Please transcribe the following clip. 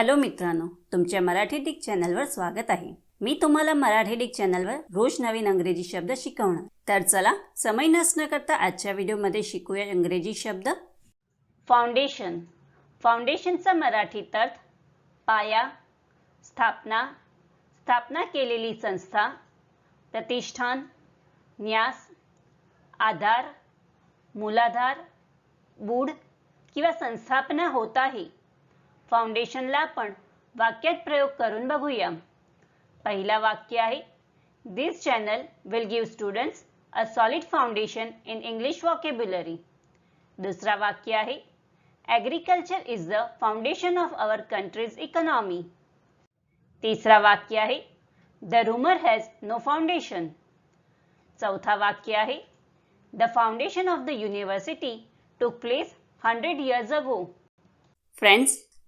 Hello मित्रांनो तुमच्या Marathi Dick चॅनलवर स्वागत आहे. मी तुम्हाला मराठी डिक चॅनलवर रोज नवीन अंग्रेजी शब्द शिकवणार. तर चला समय नसणं करता आजच्या व्हिडिओमध्ये शिकूया इंग्रजी शब्द. फाउंडेशन फाउंडेशनचा मराठीत अर्थ पाया स्थापना स्थापना केलेली संस्था प्रतिष्ठान न्यास आधार मूलाधार बूड किंवा संस्थापना होत आहे. फाउंडेशनला आपण वाक्यात प्रयोग करून बघूया. पहिला वाक्य आहे this channel will give students a solid foundation in English vocabulary दुसरा वाक्य आहे agriculture is the foundation of our country's economy तिसरा वाक्य आहे the rumour has no foundation चौथा वाक्य आहे the foundation of the university took place hundred years ago friends